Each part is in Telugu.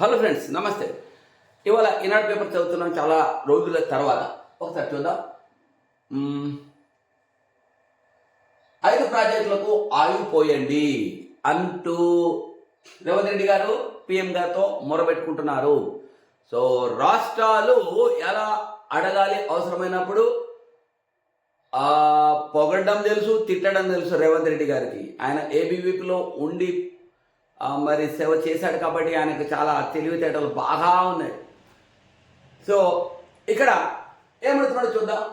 హలో ఫ్రెండ్స్ నమస్తే. ఇవాళ ఈనాడు పేపర్ చదువుతున్నాం చాలా రోజుల తర్వాత. ఒకసారి చూద్దాం. ఐదు ప్రాజెక్టులకు ఆయువు పోయండి అంటూ రేవంత్ రెడ్డి గారు పిఎం గారితో మొరబెట్టుకుంటున్నారు సో రాష్ట్రాలు ఎలా అడగాలి అవసరమైనప్పుడు పొగడడం తెలుసు తిట్టడం తెలుసు రేవంత్ రెడ్డి గారికి. ఆయన ఏబీవీపీలో ఉండి మరి సేవ చేశాడు కాబట్టి ఆయనకు చాలా తెలివితేటలు బాగా ఉన్నాయి. సో ఇక్కడ ఏమడుతున్నాడో చూద్దాం.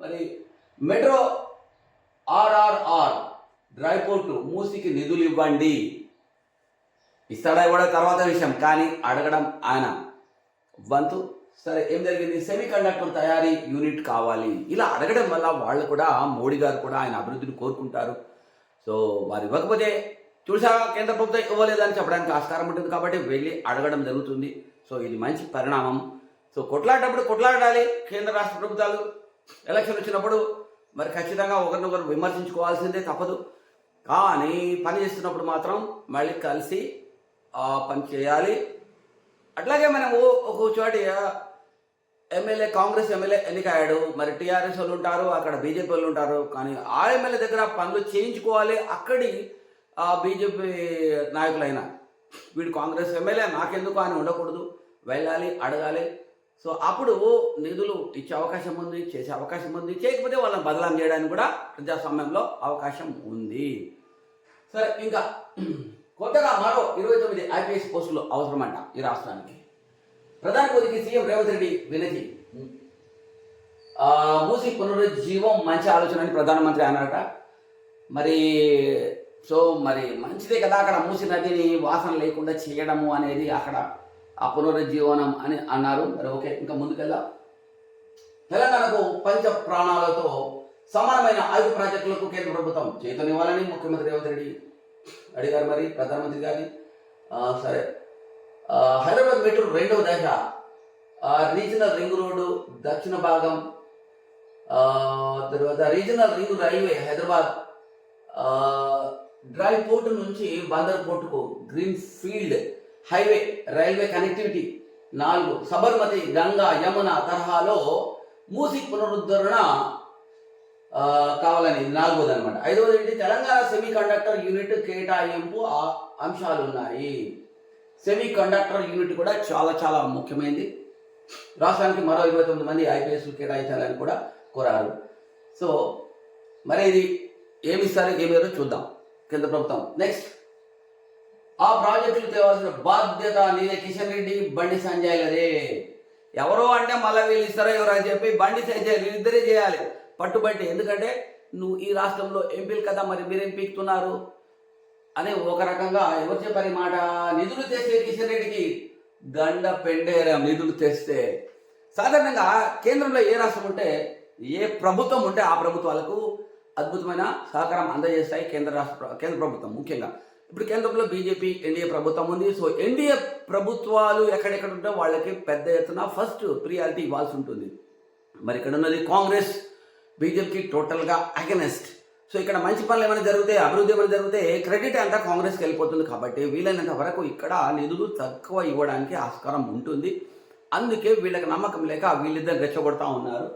మరి మెట్రో ఆర్ఆర్ఆర్ డ్రై పోర్టు మూసికి నిధులు ఇవ్వండి. ఇస్తాడా ఇవ్వడం తర్వాత విషయం కానీ అడగడం ఆయన వంతు. సరే ఏం జరిగింది? సెమీ కండక్టర్ తయారీ యూనిట్ కావాలి. ఇలా అడగడం వల్ల వాళ్ళు కూడా మోడీ గారు కూడా ఆయన అభివృద్ధిని కోరుకుంటారు. సో వారు ఇవ్వకపోతే చూసా కేంద్ర ప్రభుత్వం ఇవ్వలేదని చెప్పడానికి ఆస్కారం ఉంటుంది కాబట్టి వెళ్ళి అడగడం జరుగుతుంది. సో ఇది మంచి పరిణామం. సో కొట్లాడేటప్పుడు కొట్లాడాలి కేంద్ర రాష్ట్ర ప్రభుత్వాలు. ఎలక్షన్ వచ్చినప్పుడు మరి ఖచ్చితంగా ఒకరినొకరు విమర్శించుకోవాల్సిందే తప్పదు. కానీ పని చేస్తున్నప్పుడు మాత్రం మళ్ళీ కలిసి ఆ, పని చేయాలి. అట్లాగే మనము ఒక చోట ఎమ్మెల్యే కాంగ్రెస్ ఎమ్మెల్యే ఎన్నికయ్యాడు. మరి టీఆర్ఎస్ వాళ్ళు ఉంటారు అక్కడ బీజేపీ వాళ్ళు ఉంటారు. కానీ ఆ ఎమ్మెల్యే దగ్గర పనులు చేయించుకోవాలి. అక్కడి బీజేపీ నాయకులైన. వీడు కాంగ్రెస్ ఎమ్మెల్యే నాకెందుకు అని ఉండకూడదు. వెళ్ళాలి అడగాలి. సో అప్పుడు నిధులు ఇచ్చే అవకాశం ఉంది చేసే అవకాశం ఉంది. చేయకపోతే వాళ్ళని బదలాం చేయడానికి కూడా ప్రజాస్వామ్యంలో అవకాశం ఉంది. సరే ఇంకా కొత్తగా మరో ఇరవై తొమ్మిది ఐపీఎస్ పోస్టులు అవసరమంట ఈ రాష్ట్రానికి. ప్రధాని మోదీకి సీఎం రేవంత్ రెడ్డి వినతి. మూసి పునరుజ్జీవం మంచి ఆలోచన అని ప్రధానమంత్రి అన్నారట. మరి సో మరి మంచిదే కదా అక్కడ మూసి నదిని వాసన లేకుండా చేయడము అనేది అక్కడ ఆ పునరుజ్జీవనం అని అన్నారు. మరి ఓకే ఇంకా ముందుకెళ్దాం. తెలంగాణకు పంచ ప్రాణాలతో సమానమైన ఐదు ప్రాజెక్టులకు కేంద్ర ప్రభుత్వం చేతనివ్వాలని ముఖ్యమంత్రి రేవంత్ రెడ్డి అడిగారు మరి ప్రధానమంత్రి గారిని సరే. హైదరాబాద్ మెట్రో రెండవ దశ రీజనల్ రింగ్ రోడ్డు దక్షిణ భాగం తర్వాత regional ring railway Hyderabad dry port నుంచి బందర్ పోర్టుకు green field highway railway connectivity నాలుగు. సబర్మతి గంగా యమున తరహాలో మూసి పునరుద్ధరణ కావాలని నాలుగోది అనమాట ఐదవది ఏంటి? తెలంగాణ సెమీ కండక్టర్ యూనిట్ కేటాయింపు అంశాలు ఉన్నాయి సెమీ కండక్టర్ యూనిట్ కూడా చాలా చాలా ముఖ్యమైనది రాష్ట్రానికి మరో ఇరవై తొమ్మిది మంది ఐపీఎస్లు కేటాయించాలని కూడా కోరారు. సో మరి ఇది ఏమి ఇస్తారు ఏమేరో చూద్దాం. కేంద్ర ప్రభుత్వం. నెక్స్ట్ ఆ ప్రాజెక్టులు తేవాల్సిన బాధ్యత నీదే కిషన్ రెడ్డి బండి సంజయ్లదే ఎవరో అంటే మళ్ళీ వీళ్ళు ఇస్తారో ఎవరో అని చెప్పి బండి సంజయ్ వీళ్ళిద్దరే చేయాలి. పట్టుబట్టి ఎందుకంటే నువ్వు ఈ రాష్ట్రంలో ఎంపీలు కదా మరి మీరేం పీకుతున్నారు? అని ఒక రకంగా ఎవరు చెప్పారు మాట? నిధులు తెస్తే కిషన్ రెడ్డికి గండ పెండేరం నిధులు తెస్తే. సాధారణంగా కేంద్రంలో ఏ రాష్ట్రం ఉంటే ఏ ప్రభుత్వం ఉంటే ఆ ప్రభుత్వాలకు అద్భుతమైన సహకారం అందజేస్తాయి కేంద్ర రాష్ట్ర కేంద్ర ప్రభుత్వం ముఖ్యంగా. ఇప్పుడు కేంద్రంలో బీజేపీ ఎన్డీఏ ప్రభుత్వం ఉంది. సో ఎన్డీఏ ప్రభుత్వాలు ఎక్కడెక్కడ ఉంటే వాళ్ళకి పెద్ద ఎత్తున ఫస్ట్ ప్రియారిటీ ఇవ్వాల్సి ఉంటుంది. మరి ఇక్కడ ఉన్నది కాంగ్రెస్ బీజేపీకి టోటల్గా అగెనెస్ట్ సో ఇక్కడ మంచి పనులు ఏమైనా జరిగితే అభివృద్ధి ఏమైనా జరిగితే క్రెడిట్ అంతా కాంగ్రెస్కి వెళ్ళిపోతుంది కాబట్టి వీలైనంత వరకు ఇక్కడ నిధులు తక్కువ ఇవ్వడానికి ఆస్కారం ఉంటుంది. అందుకే వీళ్ళకి నమ్మకం లేక వీళ్ళిద్దరు రెచ్చగొడతా ఉన్నారు.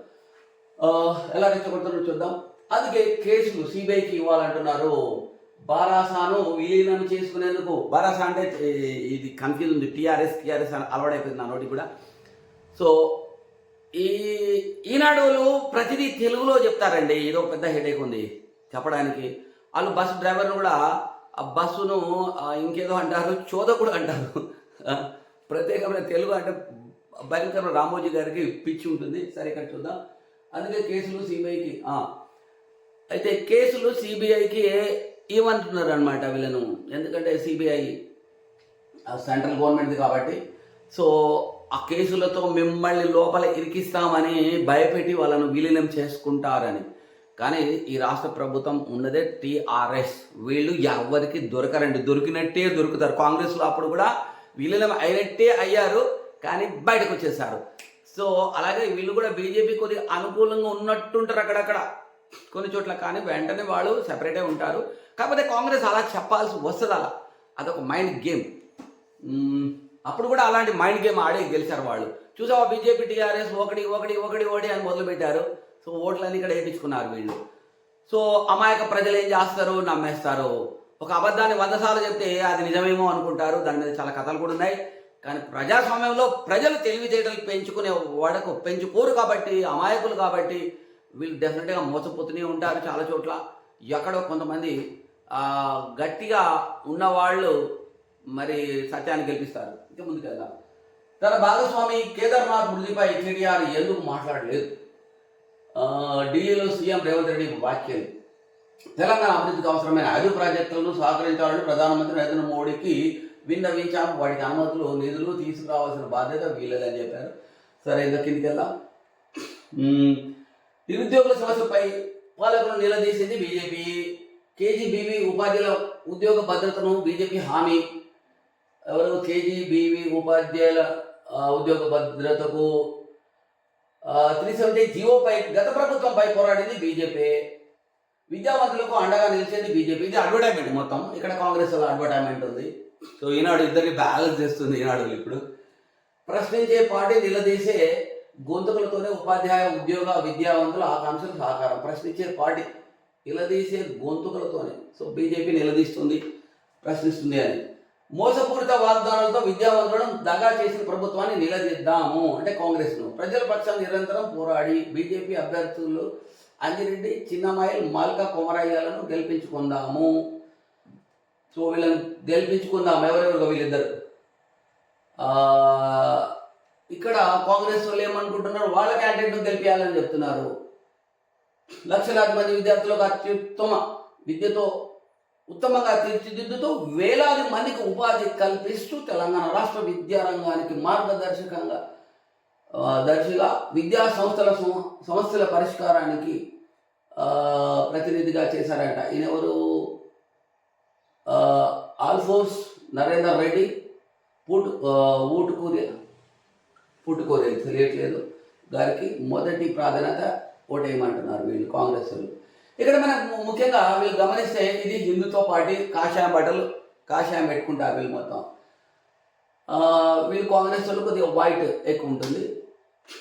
ఎలా రెచ్చగొడుతున్నారో చూద్దాం. అందుకే కేసులు సిబిఐకి ఇవ్వాలంటున్నారు. బారాసాను విలీనం చేసుకునేందుకు బారాసా అంటే ఇది కన్ఫ్యూజ్ ఉంది. టీఆర్ఎస్ టీఆర్ఎస్ అని అలవాడైపోయింది నా నోటి కూడా. సో ఈ ఈనాడులు ప్రతిదీ తెలుగులో చెప్తారండి. ఏదో పెద్ద హెడేక్ ఉంది చెప్పడానికి. వాళ్ళు బస్సు డ్రైవర్ను కూడా ఆ బస్సును ఇంకేదో అంటారు చోదకుడు అంటారు. ప్రత్యేకమైన తెలుగు అంటే భయంకర రామోజీ గారికి పిచ్చి ఉంటుంది. సరే ఇక్కడ చూద్దాం. అందుకే కేసులు సిబిఐకి అయితే కేసులు సిబిఐకి ఇవ్వమంటున్నారు అనమాట వీళ్ళను? ఎందుకంటే సిబిఐ సెంట్రల్ గవర్నమెంట్ది కాబట్టి. సో ఆ కేసులతో మిమ్మల్ని లోపల ఇరికిస్తామని భయపెట్టి వాళ్ళను విలీనం చేసుకుంటారని. కానీ ఈ రాష్ట్ర ప్రభుత్వం ఉన్నదే టీఆర్ఎస్. వీళ్ళు ఎవరికి దొరకరండి. దొరికినట్టే దొరుకుతారు. కాంగ్రెస్లో అప్పుడు కూడా విలీనం అయినట్టే అయ్యారు కానీ బయటకు వచ్చేసారు సో అలాగే వీళ్ళు కూడా బీజేపీ కొద్దిగా అనుకూలంగా ఉన్నట్టుంటారు అక్కడక్కడ. కొన్ని చోట్ల కానీ వెంటనే వాళ్ళు సెపరేటే ఉంటారు. కాకపోతే కాంగ్రెస్ అలా చెప్పాల్సి వస్తుంది అలా. అదొక మైండ్ గేమ్ అప్పుడు కూడా అలాంటి మైండ్ గేమ్ ఆడే గెలిచారు వాళ్ళు. చూసావా బీజేపీ టీఆర్ఎస్ ఒకటి ఒకటి ఒకటి ఒకటి అని మొదలుపెట్టారు. సో ఓట్లన్నీ ఇక్కడ వేయించుకున్నారు వీళ్ళు. సో అమాయక ప్రజలు ఏం చేస్తారు? నమ్మేస్తారు. ఒక అబద్ధాన్ని వంద సార్లు చెప్తే అది నిజమేమో అనుకుంటారు. దాని మీద చాలా కథలు కూడా ఉన్నాయి. కానీ ప్రజాస్వామ్యంలో ప్రజలు తెలివితేటలు పెంచుకునే వాడకు పెంచుకోరు కాబట్టి అమాయకులు కాబట్టి వీళ్ళు డెఫినెట్గా మోసపోతూనే ఉంటారు చాలా చోట్ల. ఎక్కడో కొంతమంది గట్టిగా ఉన్నవాళ్ళు మరి సత్యాన్ని గెలిపిస్తారు. ఇంకా ముందుకెళ్దాం తన భాగస్వామి కేదార్నాథ్ మృతిపై కేటీఆర్ ఎందుకు మాట్లాడలేదు? ఢిల్లీలో సీఎం రేవంత్ రెడ్డి వ్యాఖ్యలు. తెలంగాణ అభివృద్ధికి అవసరమైన ఐదు ప్రాజెక్టులను సహకరించాలని ప్రధానమంత్రి నరేంద్ర మోడీకి విన్నవించాము వాటికి అనుమతులు నిధులు తీసుకురావాల్సిన బాధ్యత వీళ్ళదని చెప్పారు. సరే ఇంకా కిందికి వెళ్దాం. నిరుద్యోగుల సమస్యపై పాలకులను నిలదీసింది బీజేపీ. కేజీబీవీ ఉపాధ్యాయుల ఉద్యోగ భద్రతను బీజేపీ హామీ. ఎవరు? కేజీబీవీ ఉపాధ్యాయుల ఉద్యోగ భద్రతకు త్రీ సెవెంటీ జీవోపై గత ప్రభుత్వంపై పోరాడింది బీజేపీ. విద్యావంతులకు అండగా నిలిచేది బీజేపీ. ఇది అడ్వర్టైజ్మెంట్ మొత్తం. ఇక్కడ కాంగ్రెస్ వాళ్ళ అడ్వర్టైజ్మెంట్ ఉంది. సో ఈనాడు ఇద్దరిని బ్యాలెన్స్ చేస్తుంది ఈనాడు ఇప్పుడు. ప్రశ్నించే పార్టీ నిలదీసే గొంతుకులతోనే ఉపాధ్యాయ ఉద్యోగ విద్యావంతుల ఆకాంక్షలు సహకారం. ప్రశ్నించే పార్టీ నిలదీసే గొంతుకులతోనే. సో బీజేపీ నిలదీస్తుంది ప్రశ్నిస్తుంది అని. మోసపూరిత వాగ్దానాలతో విద్యావంతులను దగా చేసిన ప్రభుత్వాన్ని నిలదీద్దాము అంటే కాంగ్రెస్ను. ప్రజల పక్షం నిరంతరం పోరాడి బీజేపీ అభ్యర్థులు అంజిరెడ్డి చిన్నమాయిల్ మాల్కా కొమరయ్యాలను గెలిపించుకుందాము. సో వీళ్ళని గెలిపించుకుందాం ఎవరెవరుగా వీళ్ళిద్దరు? ఇక్కడ కాంగ్రెస్ వాళ్ళు ఏమనుకుంటున్నారు? వాళ్ళ క్యాండిడేట్ను గెలిపించాలని చెప్తున్నారు. లక్షలాది మంది విద్యార్థులకు అత్యుత్తమ విద్యతో ఉత్తమంగా తీర్చిదిద్దుతూ వేలాది మందికి ఉపాధి కల్పిస్తూ తెలంగాణ రాష్ట్ర విద్యారంగానికి మార్గదర్శకంగా దర్శిగా విద్యా సంస్థల సమస్యల పరిష్కారానికి ప్రతినిధిగా చేశారంట. ఈయన ఎవరు? ఆల్ఫోర్స్ నరేందర్ రెడ్డి పూటు ఊటుకూరి పుట్టుకోలేదు తెలియట్లేదు. గారికి మొదటి ప్రాధాన్యత ఓటేయమంటున్నారు వీళ్ళు కాంగ్రెస్ వాళ్ళు. ఇక్కడ మనం ముఖ్యంగా వీళ్ళు గమనిస్తే ఇది హిందుత్వ పార్టీ కాషాయం బట్టలు కాషాయం పెట్టుకుంటారు వీళ్ళు మొత్తం. వీళ్ళు కాంగ్రెస్ వాళ్ళు కొద్దిగా వైట్ ఎక్కువ ఉంటుంది.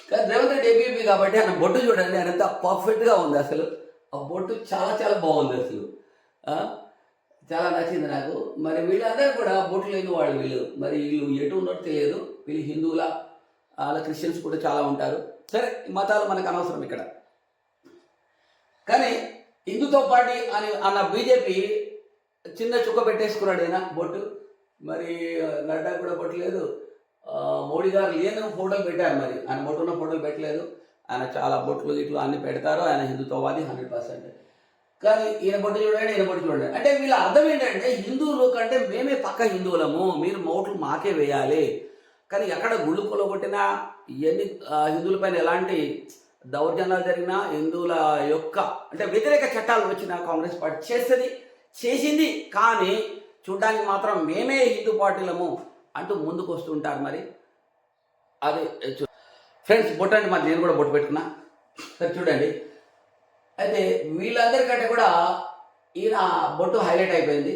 కానీ రేవంత్ రెడ్డి ఏబీపీ కాబట్టి ఆయన బొట్టు చూడండి ఆయన ఎంత పర్ఫెక్ట్గా ఉంది అసలు. ఆ బొట్టు చాలా చాలా బాగుంది అసలు. చాలా నచ్చింది నాకు. మరి వీళ్ళందరూ కూడా బొట్టు లేని వాళ్ళు వీళ్ళు. మరి వీళ్ళు ఎటు ఉన్నట్టు తెలియదు. వీళ్ళు హిందువుల అలా క్రిస్టియన్స్ కూడా చాలా ఉంటారు. సరే మతాలు మనకు అనవసరం ఇక్కడ. కానీ హిందుతో పార్టీ అని అన్న బీజేపీ చిన్న చుక్క పెట్టేసుకున్నాడు ఆయన బొట్టు. మరి నడ్డా కూడా బొట్టు లేదు మోడీ గారు లేని ఫోటోలు పెట్టారు మరి. ఆయన బొట్టు ఉన్న ఫోటోలు పెట్టలేదు. ఆయన చాలా బొట్లు ఇట్లు అన్ని పెడతారు. ఆయన హిందుత్వవాది హండ్రెడ్ పర్సెంట్. కానీ ఈయన బొట్టు చూడండి ఈయన బొట్టు చూడండి. అంటే వీళ్ళ అర్థం ఏంటంటే హిందువులు కంటే మేమే పక్క హిందువులము. మీరు మోట్లు మాకే వేయాలి. కానీ ఎక్కడ గుళ్ళు కొలగొట్టినా ఎన్ని హిందువులపైన ఎలాంటి దౌర్జన్యాలు జరిగినా హిందువుల యొక్క అంటే వ్యతిరేక చట్టాలు వచ్చినా కాంగ్రెస్ పార్టీ చేస్తుంది చేసింది. కానీ చూడడానికి మాత్రం మేమే హిందూ పార్టీలము అంటూ ముందుకు వస్తుంటారు మరి. అది ఫ్రెండ్స్ బొట్టండి మరి నేను కూడా బొట్టు పెట్టుకున్నా. సరే చూడండి. అయితే వీళ్ళందరికంటే కూడా ఈయన బొట్టు హైలైట్ అయిపోయింది.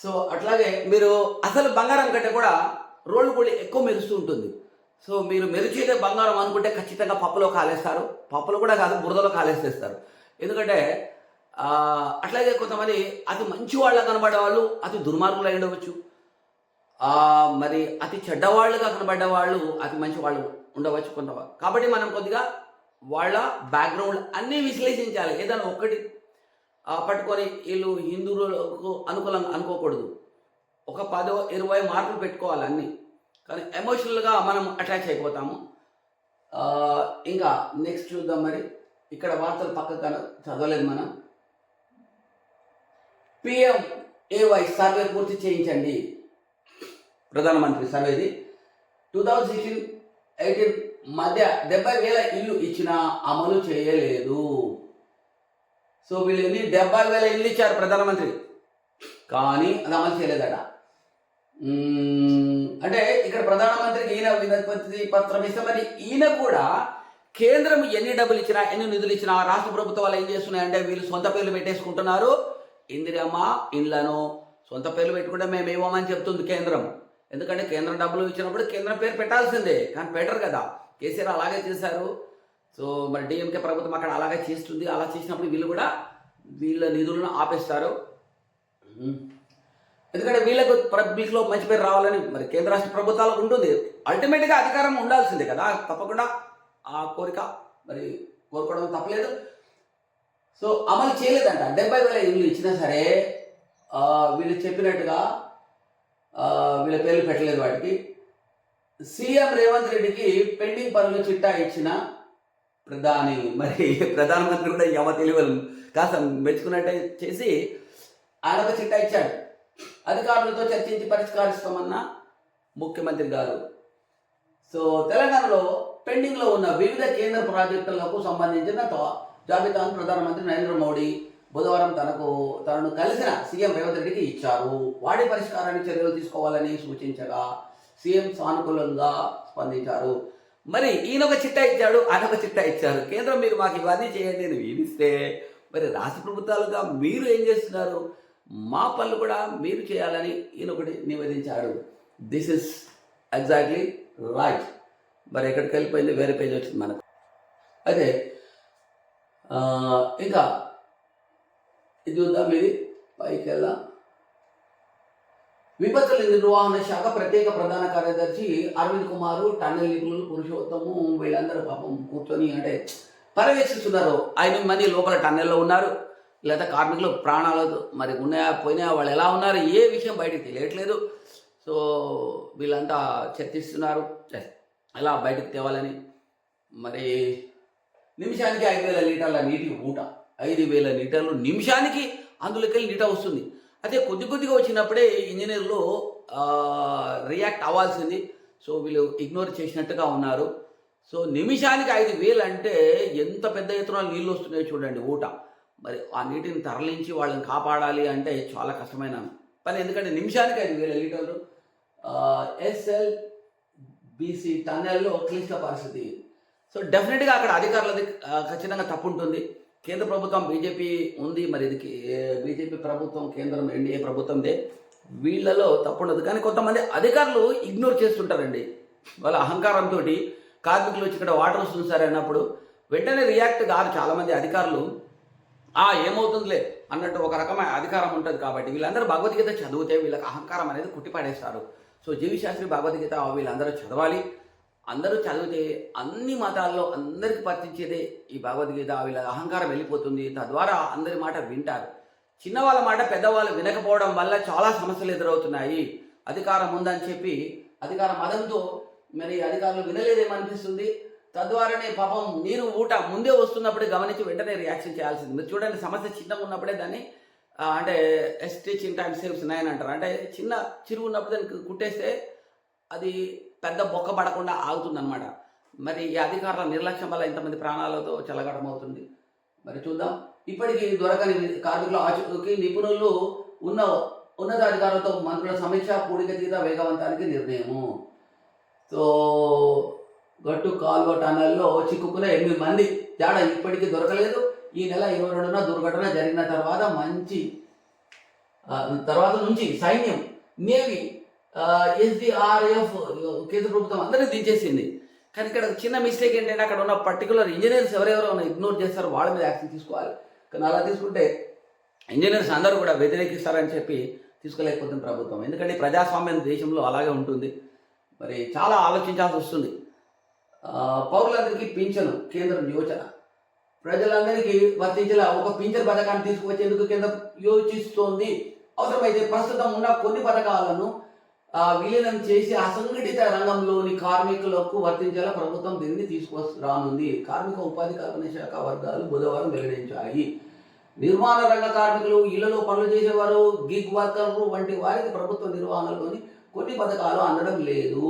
సో అట్లాగే మీరు అసలు బంగారం కంటే కూడా రోడ్లు కూడా ఎక్కువ మెరుస్తూ ఉంటుంది. సో మీరు మెరిచేదే బంగారం అనుకుంటే ఖచ్చితంగా పప్పులో కాలేస్తారు. పప్పులో కూడా కాదు బురదలో కాలేసేస్తారు. ఎందుకంటే అట్లాగే కొంతమంది అతి మంచి వాళ్ళ కనబడే వాళ్ళు అతి దుర్మార్గులు ఉండవచ్చు. మరి అతి చెడ్డవాళ్ళుగా కనబడ్డ వాళ్ళు అతి మంచి వాళ్ళు ఉండవచ్చు కొంత కాబట్టి మనం కొద్దిగా వాళ్ళ బ్యాక్గ్రౌండ్ అన్నీ విశ్లేషించాలి. ఏదైనా ఒక్కటి పట్టుకొని వీళ్ళు హిందువులకు అనుకూలంగా అనుకోకూడదు. ఒక పదో ఇరవై మార్కులు పెట్టుకోవాలి అన్నీ. కానీ ఎమోషనల్గా మనం అటాచ్ అయిపోతాము. ఇంకా నెక్స్ట్ చూద్దాం మరి. ఇక్కడ వార్తలు పక్కన చదవలేదు మనం. పిఎం ఏవై సర్వే పూర్తి చేయించండి. ప్రధానమంత్రి సర్వేది టూ థౌజండ్ సిక్స్టీన్ ఎయిటీన్ మధ్య డెబ్బై వేల ఇల్లు ఇచ్చినా అమలు చేయలేదు. సో వీళ్ళు ఎన్ని డెబ్బై వేల ఇల్లు ఇచ్చారు ప్రధానమంత్రి. కానీ అది అమలు చేయలేదట. అంటే ఇక్కడ ప్రధానమంత్రికి ఈయన వినతి పత్రం ఇస్తామని ఈయన కూడా కేంద్రం ఎన్ని డబ్బులు ఇచ్చినా ఎన్ని నిధులు ఇచ్చినా రాష్ట్ర ప్రభుత్వాలు ఏం చేస్తున్నాయంటే వీళ్ళు సొంత పేర్లు పెట్టేసుకుంటున్నారు. ఇందిరమ్మ ఇండ్లను సొంత పేర్లు పెట్టుకుంటే మేము ఇవ్వమని చెప్తుంది కేంద్రం. ఎందుకంటే కేంద్రం డబ్బులు ఇచ్చినప్పుడు కేంద్రం పేరు పెట్టాల్సిందే. కానీ పెట్టరు కదా. కేసీఆర్ అలాగే చేశారు. సో మరి డిఎంకే ప్రభుత్వం అక్కడ అలాగే చేస్తుంది. అలా చేసినప్పుడు వీళ్ళు కూడా వీళ్ళ నిధులను ఆపేస్తారు. ఎందుకంటే వీళ్ళకు పబ్లిక్లో మంచి పేరు రావాలని మరి కేంద్ర రాష్ట్ర ప్రభుత్వాలకు ఉంటుంది. అల్టిమేట్గా అధికారం ఉండాల్సిందే కదా. తప్పకుండా ఆ కోరిక మరి కోరుకోవడం తప్పలేదు. సో అమలు చేయలేదంట. డెబ్బై వేల ఇల్లు ఇచ్చినా సరే వీళ్ళు చెప్పినట్టుగా వీళ్ళ పేర్లు పెట్టలేదు వాటికి. సీఎం రేవంత్ రెడ్డికి పెండింగ్ పనులు చిట్టా ఇచ్చిన ప్రధాని మరి ప్రధానమంత్రి కూడా యమ తెలియదు కాస్త మెచ్చుకున్నట్టే చేసి ఆయన ఒక చిట్టా ఇచ్చాడు. అధికారులతో చర్చించి పరిష్కరిస్తామన్న ముఖ్యమంత్రి గారు. సో తెలంగాణలో పెండింగ్లో ఉన్న వివిధ కేంద్ర ప్రాజెక్టులకు సంబంధించిన జాబితాను ప్రధానమంత్రి నరేంద్ర మోడీ బుధవారం తనకు తనను కలిసిన సీఎం రేవంత్ రెడ్డికి ఇచ్చారు. వాడి పరిష్కారానికి చర్యలు తీసుకోవాలని సూచించగా సీఎం సానుకూలంగా స్పందించారు. మరి ఈయన ఒక చిట్టా ఇచ్చాడు ఆయన ఒక చిట్టా ఇచ్చారు. కేంద్రం మీరు మాకు ఇవన్నీ చేయండి అని వీడిస్తే మరి రాష్ట్ర ప్రభుత్వాలుగా మీరు ఏం చేస్తున్నారు? మా పనులు కూడా మీరు చేయాలని ఈయన ఒకటి నివేదించాడు. దిస్ ఇస్ ఎగ్జాక్ట్లీ రైట్ మరి ఎక్కడికి వెళ్ళిపోయింది? వేరే పేజ్ వచ్చింది మనకు. అయితే ఇంకా ఇది చూద్దాం ఇది పైకి వెళ్దాం. విపత్తుల నిర్వహణ శాఖ ప్రత్యేక ప్రధాన కార్యదర్శి అరవింద్ కుమారు టన్నెల్ నిపుణులు పురుషోత్తము వీళ్ళందరూ పాపం కూర్చొని అంటే పర్యవేక్షిస్తున్నారు. ఆయన మంది లోపల టన్నెల్లో ఉన్నారు. లేదా కార్మికులు ప్రాణాలు మరి ఉన్నాయా పోయినాయా వాళ్ళు ఎలా ఉన్నారు ఏ విషయం బయటికి తెలియట్లేదు. సో వీళ్ళంతా చర్చిస్తున్నారు. ఎలా బయటకు తేవాలని. మరి నిమిషానికి ఐదు వేల లీటర్ల నీటి ఊట ఐదు వేల లీటర్లు నిమిషానికి అందులోకి వెళ్ళి నీట వస్తుంది. అదే కొద్ది కొద్దిగా వచ్చినప్పుడే ఇంజనీర్లు రియాక్ట్ అవ్వాల్సింది. సో వీళ్ళు ఇగ్నోర్ చేసినట్టుగా ఉన్నారు. సో నిమిషానికి ఐదు వేలు అంటే ఎంత పెద్ద ఎత్తున నీళ్ళు వస్తున్నాయో చూడండి ఊట. మరి ఆ నీటిని తరలించి వాళ్ళని కాపాడాలి అంటే చాలా కష్టమైన పని. ఎందుకంటే నిమిషానికి ఐదు వేల లీటర్లు ఎస్ఎల్ బీసీ టన్నెల్లో క్లిష్ట పరిస్థితి. సో డెఫినెట్గా అక్కడ అధికారులది ఖచ్చితంగా తప్పు ఉంటుంది కేంద్ర ప్రభుత్వం బీజేపీ ఉంది మరి ఇది బీజేపీ ప్రభుత్వం కేంద్రం ఎన్డీఏ ప్రభుత్వందే. వీళ్ళలో తప్పు ఉండదు కానీ కొంతమంది అధికారులు ఇగ్నోర్ చేస్తుంటారండి. వాళ్ళ అహంకారంతో కార్మికులు వచ్చి ఇక్కడ వాటర్ వస్తుంది సార్ అన్నప్పుడు వెంటనే రియాక్ట్ కాదు చాలామంది అధికారులు. ఆ ఏమవుతుందిలే అన్నట్టు ఒక రకమైన అధికారం ఉంటుంది కాబట్టి వీళ్ళందరూ భగవద్గీత చదివితే వీళ్ళకి అహంకారం అనేది కుట్టిపడేస్తారు. సో జీవిశాస్త్రి భగవద్గీత వీళ్ళందరూ చదవాలి. అందరూ చదివితే అన్ని మతాల్లో అందరికి పట్టించేదే ఈ భగవద్గీత వీళ్ళ అహంకారం వెళ్ళిపోతుంది. తద్వారా అందరి మాట వింటారు. చిన్నవాళ్ళ మాట పెద్దవాళ్ళు వినకపోవడం వల్ల చాలా సమస్యలు ఎదురవుతున్నాయి. అధికారం ఉందని చెప్పి అధికార మదంతో మరి అధికారులు వినలేదేమనిపిస్తుంది? తద్వారానే పాపం నీరు ఊట ముందే వస్తున్నప్పుడే గమనించి వెంటనే రియాక్షన్ చేయాల్సింది. మీరు చూడండి సమస్య చిన్నగా ఉన్నప్పుడే దాన్ని అంటే a stitch in time saves nine అంటారు. అంటే చిన్న చిరుగు ఉన్నప్పుడు దానికి కుట్టేస్తే అది పెద్ద బొక్క పడకుండా ఆగుతుంది అనమాట మరి ఈ అధికారుల నిర్లక్ష్యం వల్ల ఇంతమంది ప్రాణాలతో చెలగటమవుతుంది మరి చూద్దాం. ఇప్పటికీ దొరకని కార్మికుల ఆచూకీ నిపుణులు ఉన్న ఉన్నతాధికారులతో మంత్రుల సమీక్ష పూడికతీత వేగవంతానికి నిర్ణయము. సో గట్టు కాల్వ టనల్లో చిక్కుకున్న ఎనిమిది మంది. జాడ ఇప్పటికీ దొరకలేదు. ఈ నెల ఇరవై రెండున దుర్ఘటన జరిగిన తర్వాత మంచి తర్వాత నుంచి సైన్యం నేవీ ఎస్డిఆర్ఎఫ్ కేంద్ర ప్రభుత్వం అందరినీ దించేసింది. కానీ ఇక్కడ చిన్న మిస్టేక్ ఏంటంటే అక్కడ ఉన్న పర్టికులర్ ఇంజనీర్స్ ఎవరెవరో ఉన్న ఇగ్నోర్ చేస్తారు వాళ్ళ మీద యాక్షన్ తీసుకోవాలి. కానీ అలా తీసుకుంటే ఇంజనీర్స్ అందరూ కూడా వ్యతిరేకిస్తారని చెప్పి తీసుకోలేకపోతుంది ప్రభుత్వం. ఎందుకంటే ప్రజాస్వామ్యం దేశంలో అలాగే ఉంటుంది. మరి చాలా ఆలోచించాల్సి వస్తుంది. పౌరులందరికీ పింఛను కేంద్రం యోచన ప్రజలందరికీ వర్తించేలా ఒక పింఛన్ పథకాన్ని తీసుకువచ్చేందుకు కేంద్రం యోచిస్తోంది. అవసరమైతే ప్రస్తుతం ఉన్న కొన్ని పథకాలను విలీనం చేసి అసంఘటిత రంగంలోని కార్మికులకు వర్తించేలా ప్రభుత్వం దీనిని తీసుకురానుంది కార్మిక ఉపాధి కల్పన శాఖ వర్గాలు బుధవారం వెల్లడించాయి. నిర్మాణ రంగ కార్మికులు ఇళ్ళలో పనులు చేసేవారు గిగ్ వర్కర్లు వంటి వారికి ప్రభుత్వ నిర్వహణలోని కొన్ని పథకాలు అందడం లేదు.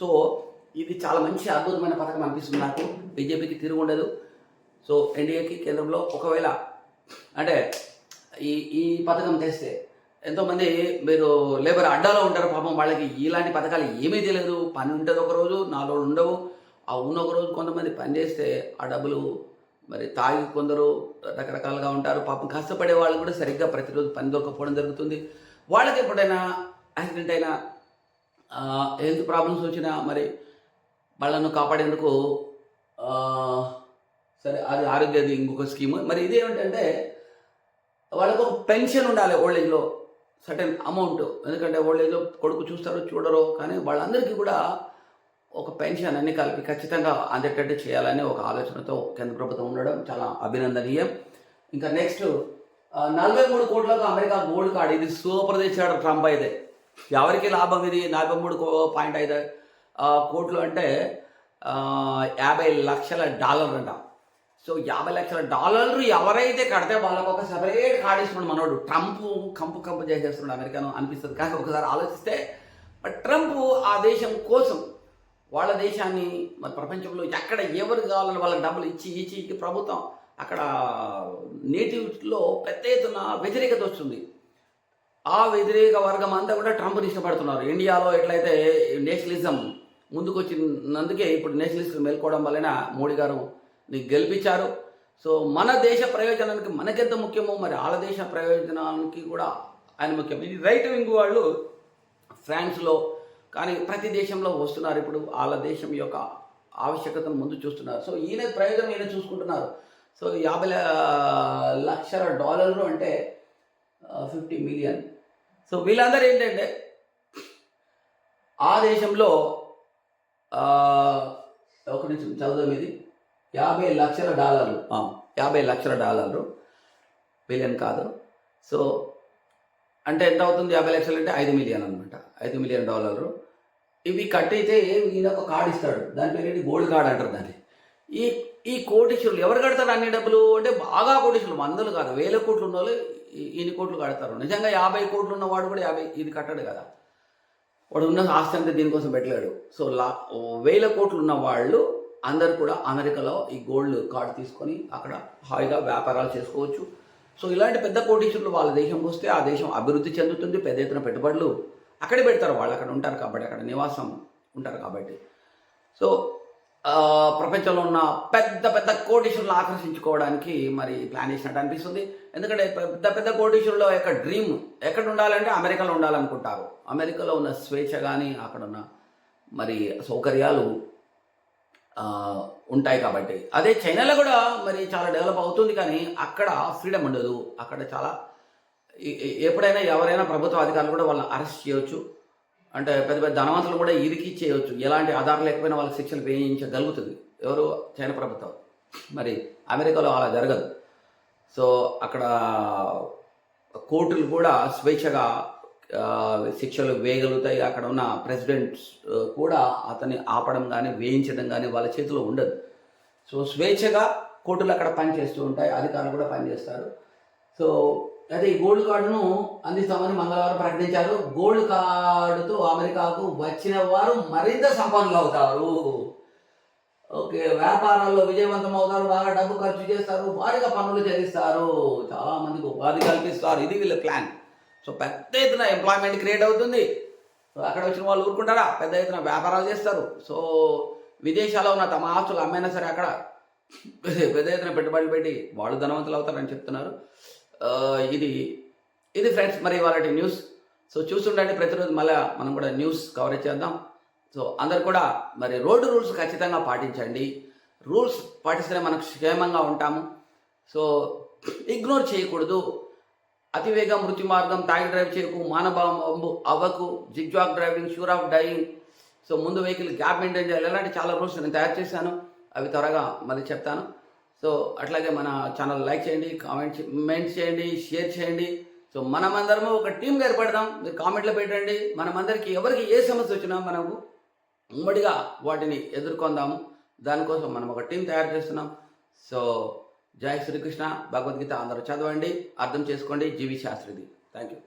సో ఇది చాలా మంచి అద్భుతమైన పథకం అనిపిస్తుంది నాకు. బీజేపీకి తీరు ఉండదు. సో ఎన్డీఏకి కేంద్రంలో ఒకవేళ అంటే ఈ ఈ పథకం తెస్తే ఎంతోమంది మీరు లేబర్ అడ్డాలో ఉంటారు పాపం వాళ్ళకి ఇలాంటి పథకాలు ఏమీ తెలియదు. పని ఉంటుంది ఒక రోజు నాలుగు రోజులు ఉండవు. ఆ ఉన్న ఒక రోజు కొంతమంది పని చేస్తే ఆ డబ్బులు మరి తాగి కొందరు రకరకాలుగా ఉంటారు. పాపం కష్టపడే వాళ్ళు కూడా సరిగ్గా ప్రతిరోజు పని దొరకపోవడం జరుగుతుంది. వాళ్ళకి ఎప్పుడైనా యాక్సిడెంట్ అయినా హెల్త్ ప్రాబ్లమ్స్ వచ్చినా మరి వాళ్ళను కాపాడేందుకు సరే అది ఆరోగ్యది ఇంకొక స్కీమ్. మరి ఇది ఏమిటంటే వాళ్ళకు ఒక పెన్షన్ ఉండాలి ఓల్డ్ ఏజ్లో సర్టెన్ అమౌంట్ ఎందుకంటే ఓల్డ్ ఏజ్లో కొడుకు చూస్తారో చూడరో కానీ వాళ్ళందరికీ కూడా ఒక పెన్షన్ అన్ని కలిపి ఖచ్చితంగా అందేటట్టు చేయాలని ఒక ఆలోచనతో కేంద్ర ప్రభుత్వం ఉండడం చాలా అభినందనీయం. ఇంకా నెక్స్ట్ నలభై మూడు కోట్లకు అమెరికా గోల్డ్ కార్డ్. ఇది సూపర్ తెచ్చాడు ట్రంప్ అయితే. ఎవరికి లాభం ఇది? నలభై మూడు పాయింట్ అయితే కోట్లు అంటే యాభై లక్షల డాలర్ అంట సో యాభై లక్షల డాలర్లు ఎవరైతే కడితే వాళ్ళకు ఒక సెపరేట్ కార్డు ఇస్తున్నాడు మనోడు. ట్రంప్ కంపు కంపు చేసేస్తున్నాడు అమెరికాను అనిపిస్తుంది. కానీ ఒకసారి ఆలోచిస్తే బట్ ట్రంప్ ఆ దేశం కోసం వాళ్ళ దేశాన్ని మరి ప్రపంచంలో ఎక్కడ ఎవరు కావాలని వాళ్ళకి డబ్బులు ఇచ్చి ఇచ్చి ఇచ్చి ప్రభుత్వం అక్కడ నేటివ్లో పెద్ద ఎత్తున వ్యతిరేకత వస్తుంది. ఆ వ్యతిరేక వర్గం అంతా కూడా ట్రంప్ని ఇష్టపడుతున్నారు. ఇండియాలో ఎట్లయితే నేషనలిజం ముందుకొచ్చినందుకే ఇప్పుడు నేషనలిస్టులు మేల్కోవడం వలన మోడీ గారు గెలిపించారు. సో మన దేశ ప్రయోజనానికి మనకెంత ముఖ్యమో మరి వాళ్ళ దేశ ప్రయోజనానికి కూడా ఆయన ముఖ్యం. ఇది రైట్ వింగ్ వాళ్ళు ఫ్రాన్స్లో కానీ ప్రతి దేశంలో వస్తున్నారు ఇప్పుడు. వాళ్ళ దేశం యొక్క ఆవశ్యకతను ముందు చూస్తున్నారు. సో ఈయన ప్రయోజనం ఈయన చూసుకుంటున్నారు. సో యాభై లక్షల డాలర్లు అంటే ఫిఫ్టీ మిలియన్. సో వీళ్ళందరూ ఏంటంటే ఆ దేశంలో ఒక నిమిషం చదువు ఇది. యాభై లక్షల డాలర్లు. యాభై లక్షల డాలర్లు. బిలియన్ కాదు. సో అంటే ఎంత అవుతుంది? యాభై లక్షలు అంటే ఐదు మిలియన్ అనమాట ఐదు మిలియన్ డాలర్లు. ఇవి కట్టయితే ఈయన ఒక కార్డు ఇస్తాడు. దాని పేరు ఏంటి గోల్డ్ కార్డ్ అంటారు దాన్ని. ఈ ఈ కోటీశ్వరులు ఎవరు కడతారు అన్ని డబ్బులు? అంటే బాగా కోటీశ్వరులు వందలు కాదు. వేల కోట్లు ఉన్న వాళ్ళు ఈ- ఇన్ని కోట్లు కడతారు. నిజంగా యాభై కోట్లు ఉన్నవాడు కూడా యాభై ఇది కట్టడు కదా. వాడు ఉన్న ఆస్తి అంతా దీనికోసం పెట్టలేడు. సో లా వేల కోట్లు ఉన్న వాళ్ళు అందరు కూడా అమెరికాలో ఈ గోల్డ్ కార్డు తీసుకొని అక్కడ హాయిగా వ్యాపారాలు చేసుకోవచ్చు. సో ఇలాంటి పెద్ద కోటీశ్వరులు వాళ్ళ దేశంకి వస్తే ఆ దేశం అభివృద్ధి చెందుతుంది పెద్ద ఎత్తున పెట్టుబడులు అక్కడే పెడతారు. వాళ్ళు అక్కడ ఉంటారు కాబట్టి అక్కడ నివాసం ఉంటారు కాబట్టి. సో ప్రపంచంలో ఉన్న పెద్ద పెద్ద కోటీశ్వరులు ఆకర్షించుకోవడానికి మరి ప్లాన్ చేసినట్టు అనిపిస్తుంది. ఎందుకంటే పెద్ద పెద్ద కోటీశ్వరుల యొక్క డ్రీమ్ ఎక్కడ ఉండాలంటే అమెరికాలో ఉండాలనుకుంటారు. అమెరికాలో ఉన్న స్వేచ్ఛ కానీ అక్కడ ఉన్న మరి సౌకర్యాలు ఉంటాయి కాబట్టి. అదే చైనాలో కూడా మరి చాలా డెవలప్ అవుతుంది కానీ అక్కడ ఫ్రీడమ్ ఉండదు. అక్కడ చాలా ఎప్పుడైనా ఎవరైనా ప్రభుత్వ అధికారులు కూడా వాళ్ళని అరెస్ట్ చేయొచ్చు. అంటే పెద్ద పెద్ద ధనవంతులు కూడా ఇరికి చేయవచ్చు. ఎలాంటి ఆధారం లేకపోయినా వాళ్ళకి శిక్షలు వేయించగలుగుతుంది. ఎవరు? చైనా ప్రభుత్వం. మరి అమెరికాలో అలా జరగదు. సో అక్కడ కోర్టులు కూడా స్వేచ్ఛగా శిక్షలు వేయగలుగుతాయి. అక్కడ ఉన్న ప్రెసిడెంట్స్ కూడా అతన్ని ఆపడం కానీ వేయించడం కానీ వాళ్ళ చేతిలో ఉండదు. సో స్వేచ్ఛగా కోర్టులు అక్కడ పనిచేస్తూ ఉంటాయి. అధికారులు కూడా పనిచేస్తారు. సో అయితే ఈ గోల్డ్ కార్డును అందిస్తామని మంగళవారం ప్రకటించారు. గోల్డ్ కార్డుతో అమెరికాకు వచ్చిన వారు మరింత సంపన్నులు అవుతారు. ఓకే వ్యాపారాల్లో విజయవంతం అవుతారు. బాగా డబ్బు ఖర్చు చేస్తారు. భారీగా పన్నులు చెల్లిస్తారు. చాలా మందికి ఉపాధి కల్పిస్తారు. ఇది వీళ్ళ ప్లాన్ సో పెద్ద ఎత్తున ఎంప్లాయ్మెంట్ క్రియేట్ అవుతుంది. సో అక్కడ వచ్చిన వాళ్ళు ఊరుకుంటారా? పెద్ద ఎత్తున వ్యాపారాలు చేస్తారు. సో విదేశాల్లో ఉన్న తమ ఆస్తులు అమ్మైనా సరే అక్కడ పెద్ద ఎత్తున పెట్టుబడులు పెట్టి వాళ్ళు ధనవంతులు అవుతారని చెప్తున్నారు. ఇది ఇది ఫ్రెండ్స్ మరి వాళ్ళ న్యూస్. సో చూస్తుండండి ప్రతిరోజు మళ్ళీ మనం కూడా న్యూస్ కవరేజ్ చేద్దాం. సో అందరు కూడా మరి రోడ్డు రూల్స్ ఖచ్చితంగా పాటించండి. రూల్స్ పాటిస్తేనే మనకు క్షేమంగా ఉంటాము. సో ఇగ్నోర్ చేయకూడదు. అతివేగ మృత్యు మార్గం తాగి డ్రైవ్ చేయకు మానబాంబు అవ్వకు జిగ్జాగ్ డ్రైవింగ్ షూర్ ఆఫ్ డైవింగ్ సో ముందు వెహికల్ గ్యాప్ మెయింటైన్ చేయాలి. ఇలాంటి చాలా రూల్స్ నేను తయారు చేశాను. అవి త్వరగా మళ్ళీ చెప్తాను. సో అట్లాగే మన ఛానల్ లైక్ చేయండి కామెంట్ మెంట్ చేయండి షేర్ చేయండి. సో మనమందరము ఒక టీంగా ఏర్పడదాం. మీరు కామెంట్లో పెట్టండి. మనమందరికి ఎవరికి ఏ సమస్య వచ్చినా మనము ఉమ్మడిగా వాటిని ఎదుర్కొందాము. దానికోసం మనం ఒక టీం తయారు చేస్తున్నాం. సో జై శ్రీకృష్ణ. భగవద్గీత అందరూ చదవండి. అర్థం చేసుకోండి. జీవి శాస్త్రిది. Thank you